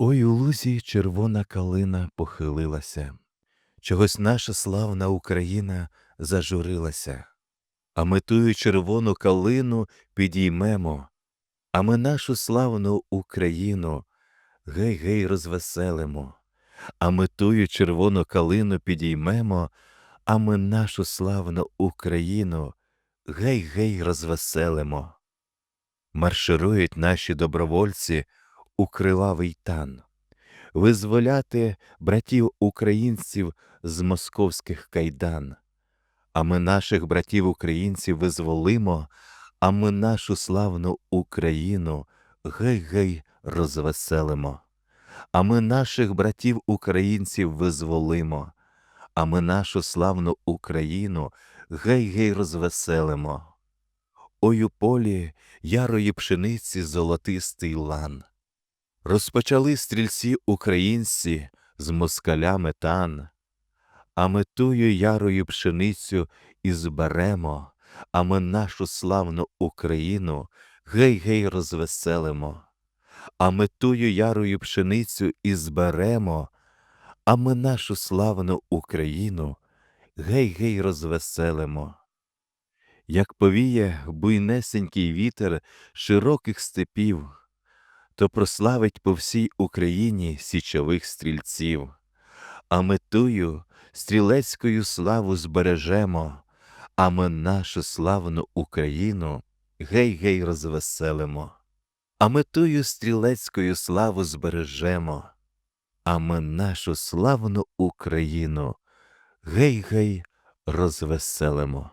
Ой у лузі червона калина похилилася, Чогось наша славна Україна зажурилася, а ми тую червону калину підіймемо, а ми нашу славну Україну гей-гей розвеселимо, а ми тую червону калину підіймемо, а ми нашу славну Україну гей-гей розвеселимо. Марширують наші добровольці у кривавий тан, визволяти братів українців з московських кайдан. А ми наших братів українців визволимо, а ми нашу славну Україну гей-гей розвеселимо. А ми наших братів українців визволимо, а ми нашу славну Україну гей-гей розвеселимо. Ой у полі ярої пшениці золотистий лан. Розпочали стрільці українці з москалями тан, а ми тую ярою пшеницю і зберемо, а ми нашу славну Україну гей-гей розвеселимо, а ми тую ярою пшеницю і зберемо, а ми нашу славну Україну гей-гей розвеселимо. Як повіє буйнесенький вітер широких степів, то прославить по всій Україні січових стрільців, а ми тую стрілецькою славу збережемо, а ми нашу славну Україну гей-гей розвеселимо, а ми тую стрілецькою славу збережемо, а ми нашу славну Україну гей-гей розвеселимо.